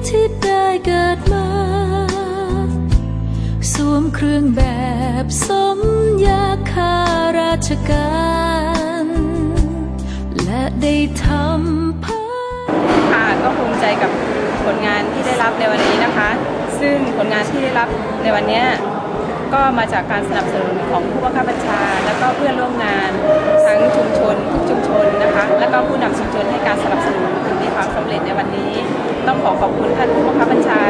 สึกโชคดีที่ได้เกิดมา สวมเครื่องแบบสมยาข้าราชการ และได้ทำผ้าค่ะก็ภูมิใจกับผลงานที่ได้รับในวันนี้นะคะ ซึ่งผลงานที่ได้รับในวันนี้ก็มาจากการสนับสนุนของผู้บังคับบัญชา แล้วก็เพื่อนร่วมงาน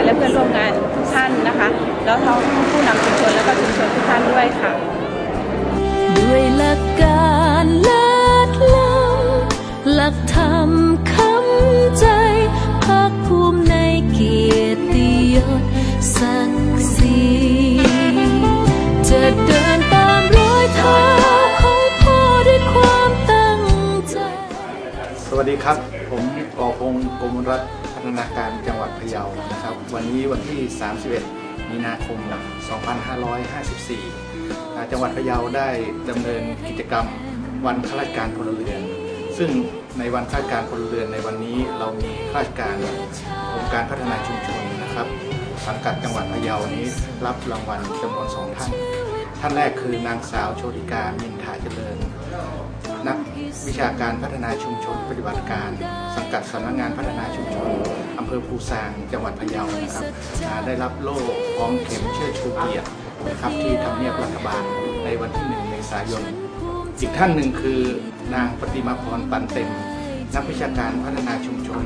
คับบัญชาและเพื่อนร่วมงานทุกท่านนะคะ แล้วทั้งผู้นำชุมชนและก็ชุมชนทุกท่านด้วยค่ะ ด้วยหลักการเลิศล้ำหลักธรรมคำใจภาคภูมิในเกียรติยศศักดิ์ศรีจะเดินตามรอยเท้าของพ่อด้วยความตั้งใจ สวัสดีครับ ผมกอพงศ์กรมรัฐพั ฒนาการจังหวัดพะเยานะครับ วันนี้วันที่ 31 มีนาคม 2554 จังหวัดพะเยาได้ดำเนินกิจกรรมวันข้าราชการพลเรือน ซึ่งในวันข้าราชการพลเรือนในวันนี้เรามีข้าราชการองค์การพัฒนาชุมชนนะครับ สังกัดจังหวัดพะเยานี้รับรางวัลจำนวนสองท่าน ท่านแรกคือนางสาวโชติกามินทาเจริญ นักวิชาการพัฒนาชุมชนปฏิบัติการ สังกัดสำนักงานพัฒนาชุมชนอำเภอภูซางจังหวัดพะเยานะครับได้รับโล่พร้อมเข็มเชื่อชูเกียรตินะครับที่ทำเนียบรัฐบาลในวันที่1เมษายน อีกท่านหนึ่งคือนางปฏิมาพรปันเต็ม นักวิชาการพัฒนาชุมชน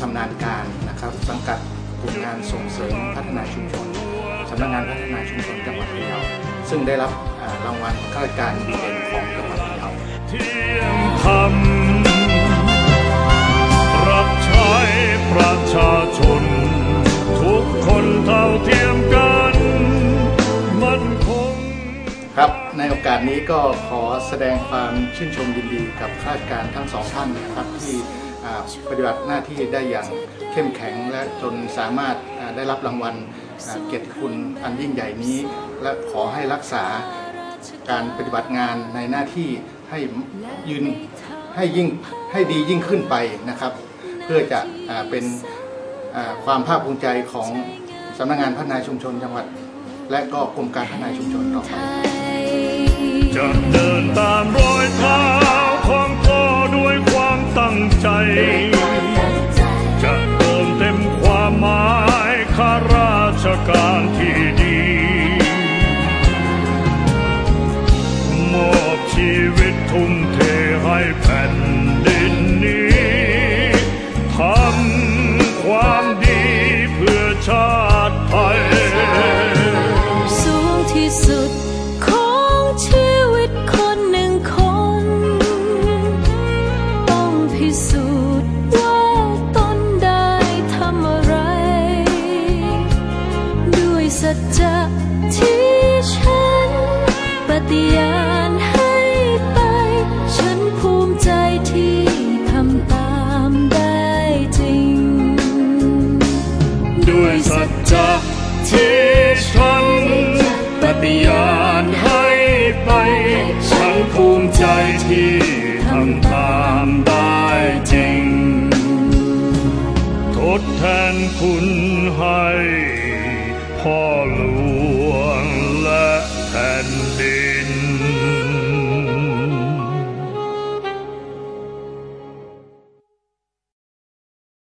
ชำนาญการนะครับ สังกัดกลุ่มงานส่งเสริมพัฒนาชุมชนสำนักงานพัฒนาชุมชนจังหวัดพะเยาซึ่งได้รับรางวัลข้าราชการดีเด่นของจังหวัดพะเยา ประชาชน ทุกคนเท่าเทียมกัน มันคง ครับ ในโอกาสนี้ก็ขอแสดงความชื่นชมยินดีกับข้าราชการทั้งสองท่านนะครับที่ปฏิบัติหน้าที่ได้อย่างเข้มแข็งและจนสามารถได้รับรางวัลเกียรติคุณอันยิ่งใหญ่นี้ และขอให้รักษาการปฏิบัติงานในหน้าที่ให้ยืนให้ยิ่งให้ดียิ่งขึ้นไปนะครับ เพื่อจะอเป็นความภาคภูมิใจของสำนักงานพัฒนาชุมชนจังหวัด และก็กรมการพัฒนาชุมชนต่อไปจะเดินตามรอยเท้าของพ่อด้วยความตั้งใจ จะเติมเต็มความหมายข้าราชการที่ดีมอบชีวิตทุ่มเทให้แผ่น สูจน์ว่าตนได้ทำอะไร ด้วยสัจจะที่ฉันปฏิญาณให้ไป ฉันภูมิใจที่ทำตามได้จริง ด้วยสัจจะที่ฉันปฏิญาณให้ไป ฉันภูมิใจที่ทำตาม ดแทนคุณให้พ่อหลวง